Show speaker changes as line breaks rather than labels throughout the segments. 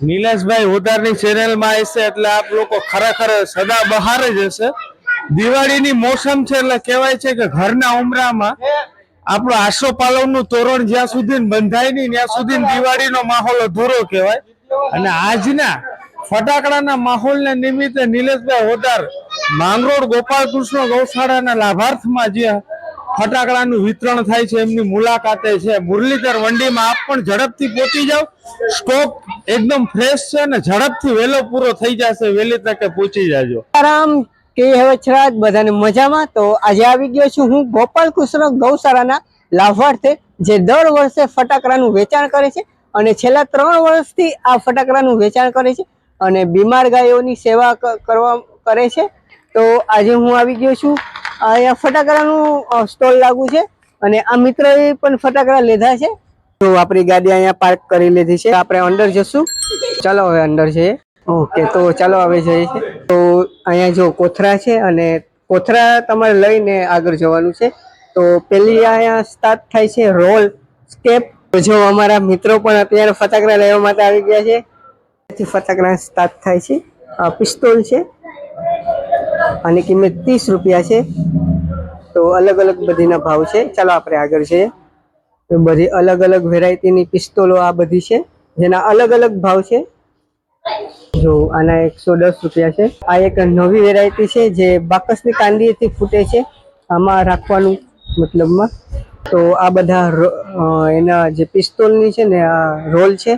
નિલેશભાઈ ઉધારની ચેનલમાં હશે એટલે આપ લોકો ખરેખર સદા બહાર જ હશે. દિવાળીની મોસમ છે એટલે કહેવાય છે કે ઘરના ઉમરામાં આપણું આસોપાલવનું તોરણ જ્યાં સુધી બંધાય નહીં, ત્યાં સુધી દિવાળીનો માહોલ અધૂરો કહેવાય. અને આજના ફટાકડાના માહોલને નિમિત્તે નિલેશભાઈ હોદાર માંગરોળ ગોપાલકૃષ્ણ ગૌશાળાના લાભાર્થમાં જે ફટાકડાનું વિતરણ થાય છે, એમની મુલાકાતે છે. મુરલીધર વંડીમાં આપ પણ ઝડપથી પહોંચી જાઓ. સ્ટોક એકદમ ફ્રેશ છે અને ઝડપથી વહેલો પૂરો થઈ જશે. વહેલી તકે પહોંચી જાજો.
આરામ, કે હવચરાજ બધાને મજામાં? તો આજે આવી ગયો છું હું ગોપાલ કૃષ્ણ ગૌશાળાના લાભાર્થે, જે દર વર્ષે ફટાકડાનું વેચાણ કરે છે અને છેલ્લા ત્રણ વર્ષથી આ ફટાકડાનું વેચાણ કરે છે અને બીમાર ગાયોની સેવા કરવા, કરે છે. તો આજે હું આવી ગયો છું. અહીંયા ફટાકડાનું સ્ટોલ લાગુ છે અને આ મિત્રએ પણ ફટાકડા લીધા છે. તો આપણી ગાડી અહીંયા પાર્ક કરી લીધી છે. આપણે અંદર જશું. ચાલો હવે અંદર જઈએ. ઓકે તો ચાલો હવે જઈએ. છે તો અહીંયા જો કોથરા છે અને કોથરા તમારે લઈને આગળ જવાનું છે. તો પેલી અહીંયા સ્ટાર્ટ થાય છે રોલ સ્ટેપ તો જો અમારા મિત્રો પણ અત્યારે ફટાકડા લેવા માટે આવી ગયા છે. થી ફટાકડા સ્ટાર્ટ થાય છે. પિસ્તોલ છે. આની કિંમત ત્રીસ રૂપિયા છે. તો અલગ અલગ બધીના ભાવ છે. ચાલો આપણે આગળ જઈએ. તો બધી અલગ અલગ વેરાયટીની પિસ્તોલો આ બધી છે. જેના અલગ અલગ ભાવ છે. જો આના એકસો દસ રૂપિયા છે. આ એક નવી વેરાયટી છે જે બાકસની કાંદીથી ફૂટે છે. આમાં રાખવાનું મતલબમાં. તો આ બધા એના જે પિસ્તોલની છે ને આ રોલ છે.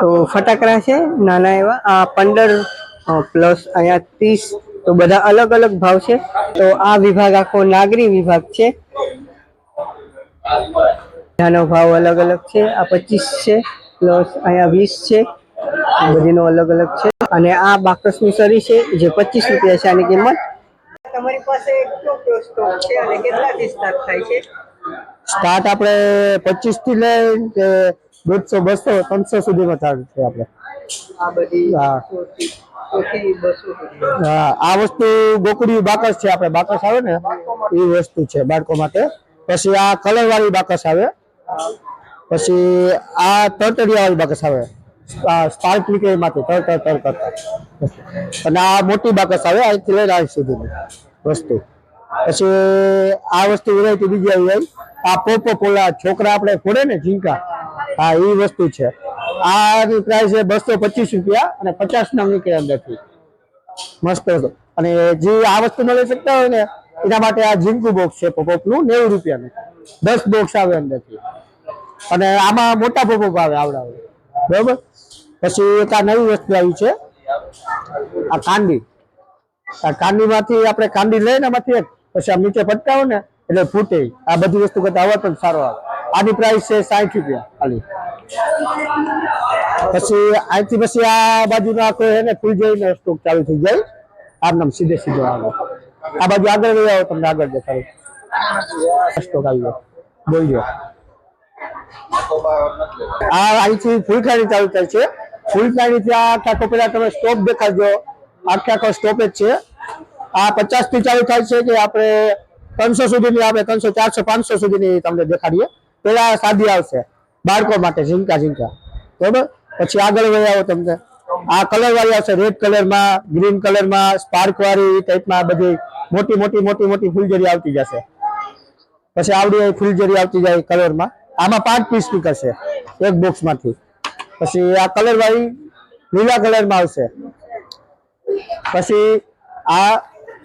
તો ફટાકડા છે, નાના એવા. આ પંદર પ્લસ અહીંયા ત્રીસ તો બધા અલગ અલગ ભાવ છે. તો આ વિભાગ આખો નાગરી વિભાગ છે. આનો ભાવ અલગ અલગ છે. આ પચીસ છે પ્લસ અહીંયા વીસ છે. બધીનો અલગ અલગ છે. અને આ બાકસની સરી છે જે પચીસ રૂપિયા છે આની કિંમત. તમારી પાસે કેટલો સ્ટોક છે અને કેટલાથી સ્ટાર્ટ થાય છે?
સ્ટાર્ટ આપણે પચીસથી લઈને દોઢસો બસો ત્રણસો સુધીમાં ચાલુ છે આપણે.
આ બધી
હા. હા, આ વસ્તુ ગોકડી બાકસ છે આપણે બાકસ આવે ને એ વસ્તુ છે બાળકો માટે. પછી આ કલર વાળી બાકસ આવે. પછી આ તરતડિયા વાળી બાકસ આવે. સ્પાર્ક નીકળે એમાંથી તર તર તર અને આ મોટી બાકસ આવે અહીંથી લઈને આવી સુધીની વસ્તુ. પછી આ વસ્તુ વેરાયટી બીજી આવી જાય આ પોપો છોકરા આપણે ફોડે ને ઝીંકા. હા એ વસ્તુ છે. આની પ્રાઇસ છે બસો પચીસ રૂપિયા અને પચાસ ના નીકળે અંદરથી મસ્ત હતો અને જે આ વસ્તુ ન લઈ શકતા હોય ને, એના માટે આ ઝીંકુ બોક્સ છે પોપોપનું, નેવું રૂપિયાનું. દસ બોક્સ આવે અંદરથી અને આમાં મોટા પોપોપ આવે, આવડા આવે. બરોબર? પછી એક આ નવી વસ્તુ આવી છે. આ કાંડી. આ કાંડીમાંથી આપણે કાંડી લઈને એમાંથી એક, પછી આ નીચે પટકાવો ને, એટલે ફૂટે. આ બધી વસ્તુ કરતા અવાજ પણ સારો આવે. આની પ્રાઇસ છે સાઠ રૂપિયા ખાલી. પછી અહીંથી પછી આ બાજુનો આખો એને ફૂલ જઈને સ્ટોક ચાલુ થઈ જાય. આમ નામ સીધે સીધો આવે. આ બાજુ આગળ લઈ આવો, તમને આગળ દેખાડું. સ્ટોક આવી ગયો. બોલજો આ અહીંથી ફૂલખાની ચાલુ થાય છે. ફૂલખાની થી આખા આખો તમે સ્ટોપ દેખાડજો. આખે આખો સ્ટોપેજ છે. આ પચાસથી ચાલુ થાય છે કે આપણે ત્રણસો સુધીની આપણે ત્રણસો ચારસો, પાંચસો સુધીની તમને દેખાડીએ. પેલા સાદી આવશે. બાળકો માટે ઝીંકા ઝીંકા. બરોબર? પછી આગળ વહી તમને. આ કલર વાળી આવશે. રેડ કલરમાં ગ્રીન કલરમાં સ્પાર્ક વાળી ટાઈપમાં બધી મોટી મોટી મોટી મોટી ફૂલઝડી આવતી જશે. પછી આવડી ફૂલઝડી આવતી જાય કલરમાં આમાં પાંચ પીસ નીકળશે એક બોક્સમાંથી પછી આ કલર વાળી લીલા કલરમાં આવશે. પછી આ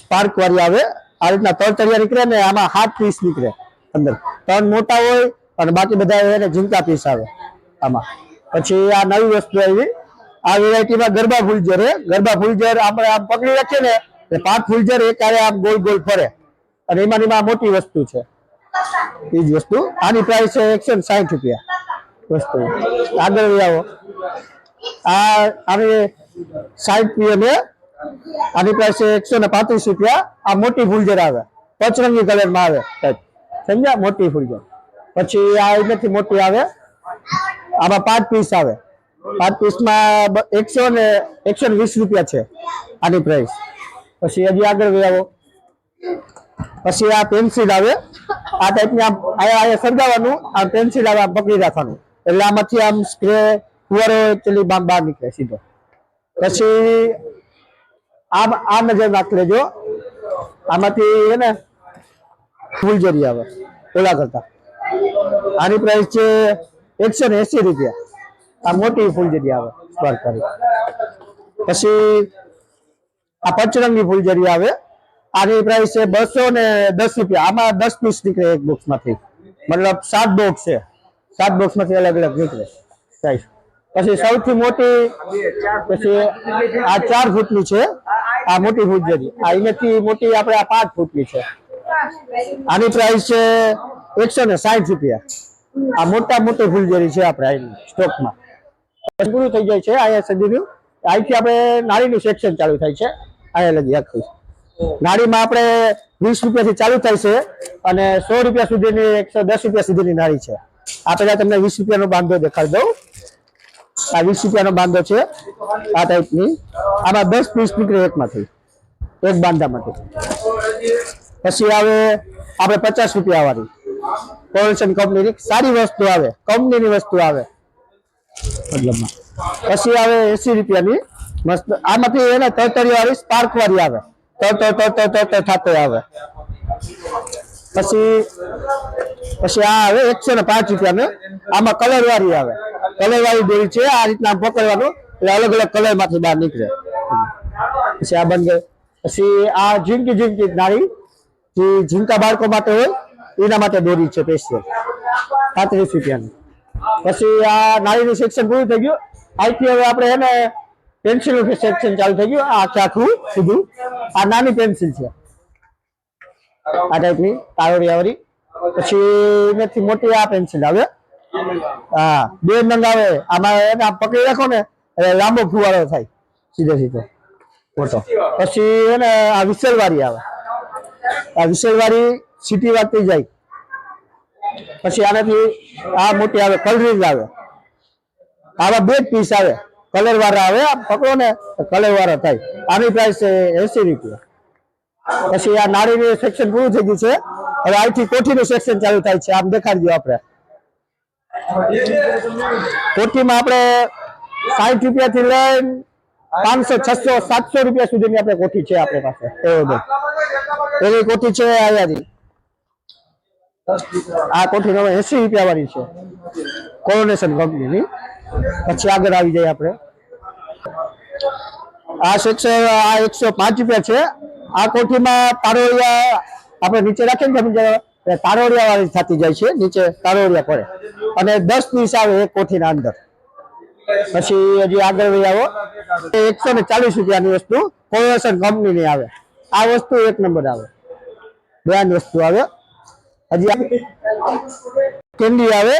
સ્પાર્ક વાળી આવે. આ રીતના ત્રણ નીકળે ને આમાં હાથ પીસ નીકળે અંદર. ત્રણ મોટા હોય અને બાકી બધા એને ઝીંકા પીસ આવે આમાં. પછી આ નવી વસ્તુ આવી. આ વેરાયટીમાં ગરબા ફૂલઝર હે. ગરબા ફૂલઝર આપણે આમ પકડી રાખીએ ને, એટલે પાંચ ફૂલઝર એક આરે આમ ગોલ ગોલ ફરે. અને એમાં એમાં મોટી વસ્તુ છે. એ જ વસ્તુ. આની પ્રાઇસ છે એકસો ને સાઠ રૂપિયા. વસ્તુ. આગળ આવો. આ આની સાઠ પીએમ આની પ્રાઇસ છે એકસો ને પાંત્રીસ રૂપિયા. આ મોટી ફૂલઝર આવે. પચરંગી કલરમાં આવે. સમજ્યા? મોટી ફૂલઝર. પછી આ એનાથી મોટી આવે. આમાં પાંચ પીસ આવે. પાંચ પીસમાં એકસો ને એકસો ને વીસ રૂપિયા છે આની પ્રાઇસ પછી હજી આગળ આવો. પછી આ પેન્સિલ આવે. આ ટાઈપની આમ અહીંયા સળગાવવાનું, આ પેન્સિલ આવે, આમ પકડી રાખવાનું. એટલે આમાંથી આમ સ્પ્રે ફુવારો બામ બહાર નીકળે સીધો. પછી આમ આ નજર નાખ લેજો. આમાંથી હે ને ફૂલજરી આવે, ઓલા કરતા. આની પ્રાઇસ છે એકસો ને એસી રૂપિયા. આ મોટી ફૂલજરી આવે કરી પછી આ પચરંગની ફૂલજરી આવે. આની પ્રાઇસ છે બસો ને દસ રૂપિયા. આમાં દસ પીસ નીકળે એક બોક્સમાંથી મતલબ સાત બોક્સ છે. સાત બોક્સમાંથી અલગ અલગ નીકળે. સાઈઝ પછી સૌથી મોટી, પછી આ ચાર ફૂટની છે. આ મોટી ફૂલજરી આ એનાથી મોટી આપણે આ પાંચ ફૂટની છે. આની પ્રાઇસ છે એકસો ને સાઠ રૂપિયા. આ મોટા મોટી ફૂલજરી છે આપણે આની સ્ટોકમાં પૂરું થઈ જાય છે અહીંયા સદીનું અહીંથી આપણે નાળીનું સેક્શન ચાલુ થાય છે. અહીંયા લગી આખું. નાળીમાં આપણે વીસ રૂપિયાથી ચાલુ થાય છે અને સો રૂપિયા સુધીની, એકસો દસ રૂપિયા સુધીની નાળી છે. આ પેલા તમને વીસ રૂપિયાનો બાંધો દેખાડી દઉં. આ વીસ રૂપિયાનો બાંધો છે આ ટાઈપની આમાં દસ પીસ નીકળે એકમાંથી. એક બાંધામાંથી. પછી આવે આપણે પચાસ રૂપિયા વાળી. કોલ્સન કંપનીની સારી વસ્તુ આવે કંપનીની વસ્તુ આવે. મતલબમાં. પછી આવે એસી રૂપિયાની મસ્ત આમાંથી એને તરતરી વાળી સ્પાર્ક વાળી આવે. તર તર તર તર તર તર થતો આવે. પછી પછી આ આવે એકસો ને પાંચ રૂપિયાનું. આમાં કલર વાળી આવે. કલર વાળી દોરી છે આ રીતના આમ પકડવાનું. એટલે અલગ અલગ કલરમાંથી બહાર નીકળે. પછી આ બંધ. પછી આ ઝીંકી ઝીંકી નાળી જે ઝીંકા બાળકો માટે હોય, એના માટે દોરી છે સ્પેશિયલ પાંત્રીસ રૂપિયાની. પછી આ નાળીનું સેક્શન પૂરું થઈ ગયું. અહીંથી હવે આપણે એને પેન્સિલ સેક્શન ચાલુ થઈ ગયું, આ આખે સીધું. આ નાની પેન્સિલ છે. આ ટાઈપની તારોડિયાવાળી પછી એનાથી મોટી આ પેન્સિલ આવે. હા, બે નંગ આવે. આમાં એને પકડી રાખો ને, એટલે લાંબો ફુવારો થાય. સીધો સીધો. મોટો. પછી એને આ વિસલવાળી આવે. આ વિસલવાળી સીટી વાગતી જાય. પછી આનાથી આ મોટી આવે કલરીજ આવે. આવા બે પીસ આવે. કલર વાળા આવે આ પકડો ને કલર વાળા થાય. આની પ્રાઇસ છે એસી રૂપિયા. પછી આ નાળીનું સેક્શન પૂરું થઈ ગયું છે. હવે અહીંથી કોઠીનું સેક્શન ચાલુ થાય છે. આમ દેખાડી દો આપણે. કોઠીમાં આપણે સાઠ રૂપિયા થી લઈને પાંચસો, છસો, સાતસો રૂપિયા સુધીની આપણે કોઠી છે આપણી પાસે. એવો કોઠી છે અહીંયાથી આ કોઠી નો એસી રૂપિયા વાળી છે. કોરોનેશન કંપનીની પછી આગળ આવી જાય આપણે. આ સેક્શન આ એકસો પાંચ રૂપિયા છે. આ કોઠીમાં તારોડિયા આપણે નીચે રાખીએ ને તારોડિયા વાળી થતી જાય છે. નીચે તારોડિયા પડે. અને દસ પીસ આવે એક કોઠીના અંદર. પછી હજી આગળ વહી આવો. એકસો ને ચાલીસ રૂપિયાની વસ્તુ કોરોનેશન કંપનીની આવે. આ વસ્તુ એક નંબર આવે. બ્રાન્ડ વસ્તુ આવે. હજી કેન્ડી આવે.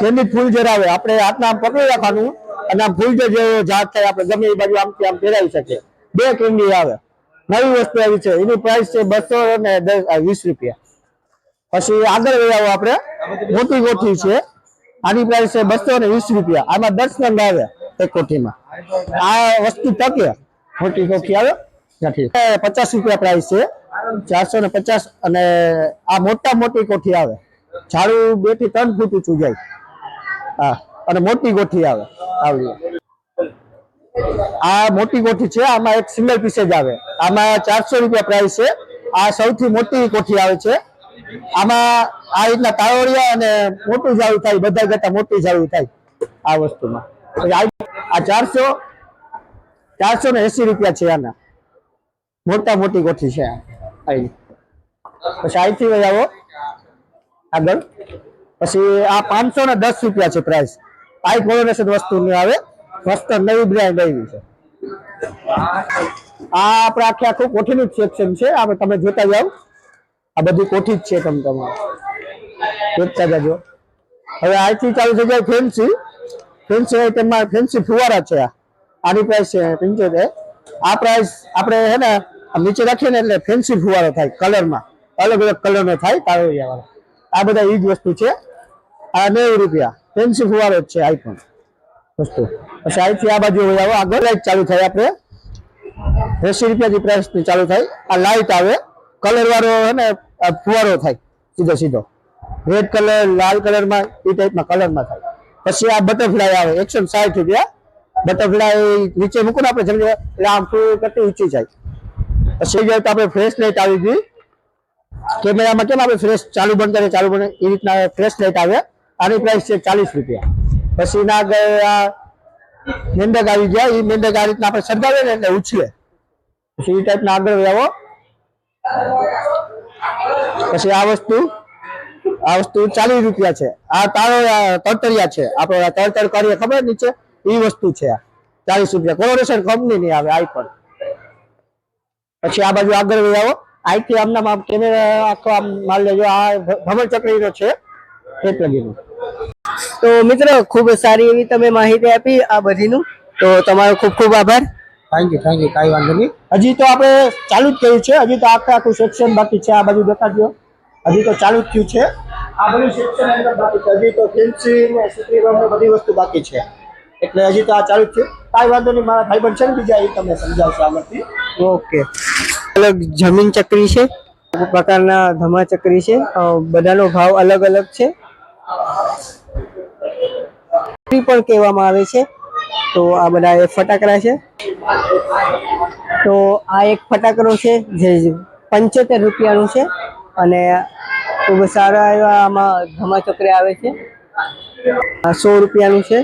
કેન્ડી ફૂલ જર આવે આપણે હાથના આમ પકડી રાખવાનું અને આમ ફૂલ જર જેવો જાત થાય, આપણે ગમે એ બાજુ આમથી આમ ફેરાવી શકીએ. બે કેન્ડી આવે. નવી વસ્તુ આવી છે. એની પ્રાઇસ છે બસો ને દસ વીસ રૂપિયા. પછી આગળ વહી આવો આપણે. મોટી ગોઠવી છે. આની પ્રાઇસ છે બસો ને વીસ રૂપિયા. આમાં દસ નંગ આવે એક કોઠીમાં. આ વસ્તુ તકે મોટી કોઠી આવે? નથી. પચાસ રૂપિયા પ્રાઇસ છે. ચારસો ને પચાસ અને આ મોટા મોટી કોઠી આવે. ઝાડુ બેથી ત્રણ ફૂટ ઊંચું જાય. હા, અને મોટી કોઠી આવે. આવી આ મોટી કોઠી છે, આમાં એક સિંગલ પીસ જ આવે. આમાં ચારસો રૂપિયા પ્રાઇસ છે. આ સૌથી મોટી કોઠી આવે છે. આમાં આ રીતના તારોડિયા અને મોટું ઝાડું થાય, બધા કરતા મોટી ઝાડું થાય આ વસ્તુમાં. આ- ચારસો ચારસો ને એસી રૂપિયા છે આના. મોટા મોટી કોઠી છે પછી અહીંથી વહી આવો. આગળ. પછી આ પાંચસો ને દસ રૂપિયા છે પ્રાઇસ આ કોલોનેશન વસ્તુની આવે. મસ્ત નવી બ્રાન્ડ આવી છે. આ આપણે આખે આખું કોઠીનું જ સેક્શન છે. આ તમે જોતા જાઓ. આ બધી કોઠી જ છે તમ તમારે. જોતા જાજો. હવે અહીંથી ચાલુ થઈ જાય ફેન્સી ફેન્સી આઈટમમાં ફેન્સી ફુવારા છે આની પ્રાઇસ છે પંચોતેર. આ પ્રાઇસ આપણે હે ને નીચે રાખીએ ને એટલે ફેન્સી ફુવારો થાય કલરમાં. અલગ અલગ કલરનો થાય તારોડિયા આ બધા એ જ વસ્તુ છે. આ નેવું રૂપિયા. ફેન્સી ફુવારો જ છે આઈફોન વસ્તુ. પછી અહીંથી આ બાજુ વહી આવો. આગળ લાઈટ ચાલુ થાય આપણે. એસી રૂપિયાથી પ્રાઇસની ચાલુ થાય. આ લાઇટ આવે. કલર વાળો હે ને ફુવારો થાય, સીધો સીધો. રેડ કલર લાલ કલરમાં એ ટાઈપના કલરમાં થાય. પછી આ બટરફ્લાય આવે, એકસો સાઠ રૂપિયા. બટરફ્લાય નીચે મૂકો ને આપણે જલ્દી એટલે આમ ફૂલ કરતી ઊંચી જાય. પછી જાય તો આપણે ફ્રેશ લાઇટ આવી ગઈ. કેમેરામાં કેમ આપણે ફ્રેશ ચાલુ બંધ કરીએ ચાલુ બંધ એ રીતના ફ્રેશ લાઇટ આવે. આની પ્રાઇસ છે ચાલીસ રૂપિયા. પછી ના આ મેંદક આવી ગયા એ મેંદક આ રીતના આપણે સળગાવીએ ને એટલે ઉછળે પછી એ ટાઈપના આગળ આવો પછી આ વસ્તુ આ વસ્તુ ચાલીસ રૂપિયા છે. આ તારો તરતરિયા છે. આપણે તરતર કરીએ ખબર નીચે? એ વસ્તુ છે ચાલીસ રૂપિયા. કોર્પોરેશન કંપની ની આવે આઈ પણ. પછી આ બાજુ આગળ વહી આવો. આઈથી આમના આમ કેમેરા આખો આમ માલ લેજો. આ ભ્રમણ ચક્રીનો છે. એક લગીનો.
તો મિત્રો, ખૂબ સારી એવી તમે માહિતી આપી આ બધીનું. તો તમારો ખૂબ ખૂબ આભાર.
થેન્ક યુ થેન્ક યુ કાંઈ વાંધો નહીં. હજી તો આપણે ચાલુ જ કર્યું છે. હજી તો આખે આખું સેક્શન બાકી છે. આ બાજુ દેખાડજો હજી તો ચાલુ જ થયું છે. આ બધું સેક્શન બાકી છે. હજી તો ફેન્સી ને સુત્રી બધી વસ્તુ બાકી છે. એટલે હજી તો આ ચાલુ જ થયું. કાંઈ વાંધો નહીં. મારા ભાઈબંધ છે ને, બીજા એ તમને સમજાવશે આગળથી
ઓકે અલગ જમીન ચક્રી છે. પ્રકારના ધમા ચક્રી છે. બધાનો ભાવ અલગ અલગ છે. પણ કહેવામાં આવે છે. તો આ બધા એ ફટાકડા છે. તો આ એક ફટાકડો છે, જે પંચોતેર રૂપિયાનું છે અને ખૂબ સારા એવા આમાં ધમા ચક્રી આવે છે. સો રૂપિયાનું છે.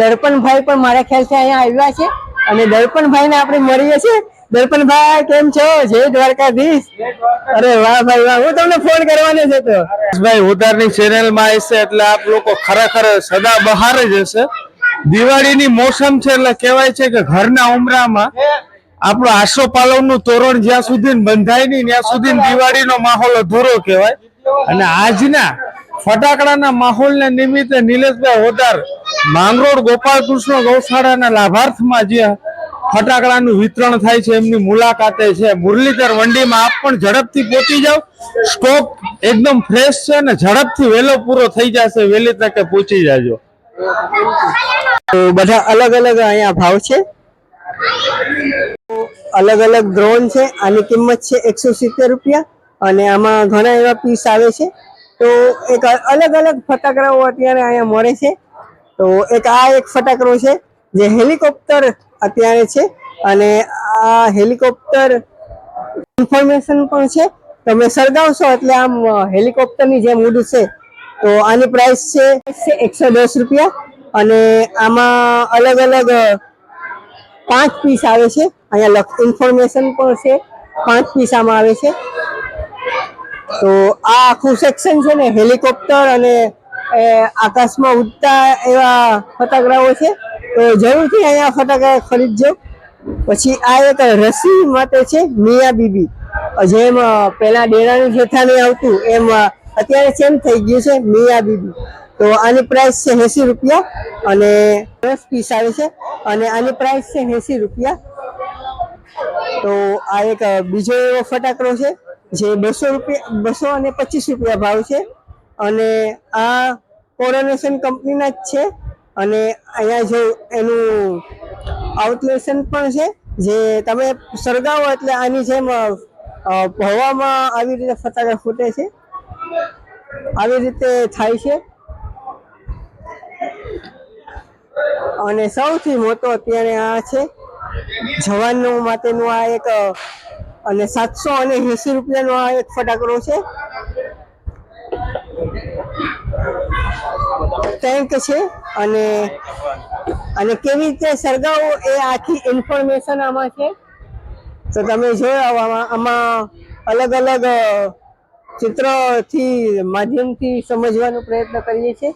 દર્પણભાઈ પણ મારા ખ્યાલથી અહીંયા આવ્યા છે અને દર્પણભાઈ ને આપણે મળીએ છીએ. દર્પણભાઈ, કેમ છો? જય દ્વારકાધીશ. અરે વાહ ભાઈ, વાહ. હું તમને ફોન કરવાનો
છે તો. ચેનલમાં આવશે એટલે આપ લોકો ખરેખર સદા બહાર જ હશે. દિવાળીની મોસમ છે એટલે કહેવાય છે કે ઘરના ઉમરામાં આપણું આસોપાલવનું તોરણ જ્યાં સુધી બંધાય નહીં ત્યાં સુધી દિવાળીનો માહોલ અધૂરો કહેવાય. અને આજના ફટાકડાના માહોલને નિમિત્તે નિલેશભાઈ હોદાર માંગરોળ ગોપાલકૃષ્ણ ગૌશાળાના લાભાર્થમાં જે ફટાકડાનું વિતરણ થાય છે એમની મુલાકાતે છે. મુરલીધર વંડીમાં આપ પણ ઝડપથી પહોંચી જાઓ. સ્ટોક એકદમ ફ્રેશ છે અને ઝડપથી વહેલો પૂરો થઈ જશે. વહેલી તકે પહોંચી જાજો.
તો બધા અલગ અલગ અહીંયા ભાવ છે? અલગ અલગ ડ્રોન છે, આની કિંમત છે એકસો સિત્તેર રૂપિયા અને આમાં ઘણા એવા પીસ આવે છે. તો એક અલગ અલગ ફટાકડાઓ અત્યારે અહીંયા મળે છે. તો એક આ એક ફટાકડો છે, જે હેલિકોપ્ટર અત્યારે છે અને આ હેલિકોપ્ટર ઇન્ફોર્મેશન પણ છે. તમે સળગાવશો એટલે આમ હેલિકોપ્ટરની જેમ ઉડશે તો આની પ્રાઇસ છે એકસો દસ રૂપિયા. અને આમાં અલગ અલગ પાંચ પીસ આવે છે. અહીંયા ઇન્ફોર્મેશન પણ છે. પાંચ પીસ આમાં આવે છે. તો આ આખું સેક્શન છે ને હેલિકોપ્ટર અને આકાશમાં ઉડતા એવા ફટાકડાઓ છે. તો જરૂરથી અહીંયા ફટાકડા ખરીદજો. પછી આ એક રસી માટે છે, મિયા બીબી. જેમ પેલા ડેરાનું જેઠાણી આવતું, એમ અત્યારે સેમ થઈ ગયું છે, મિયા બીબી. તો આની પ્રાઇસ છે એસી રૂપિયા અને દસ પીસ આવે છે અને આની પ્રાઇસ છે એસી રૂપિયા. તો આ એક બીજો એવો ફટાકડો છે જે બસો રૂપિયા, બસો અને પચીસ રૂપિયા ભાવ છે. અને આ કોરોનેશન કંપનીના જ છે. અને અહીંયા જો એનું આઉટલેશન પણ છે, જે તમે સળગાવો એટલે આની જેમ હવામાં આવી રીતે ફટાકડા ફૂટે છે. આવી રીતે થાય છે. અને સૌથી મોટો અત્યારે આ છે. જવાનો માટેનું આ એક અને સાતસો અને એસી રૂપિયાનો આ એક ફટાકડો છે. ટેન્ક છે અને અને કેવી રીતે સળગાવવું એ આખી ઇન્ફોર્મેશન આમાં છે. તો તમે જોયો આમાં અલગ અલગ ચિત્રથી, માધ્યમથી સમજવાનો પ્રયત્ન કરીએ છીએ.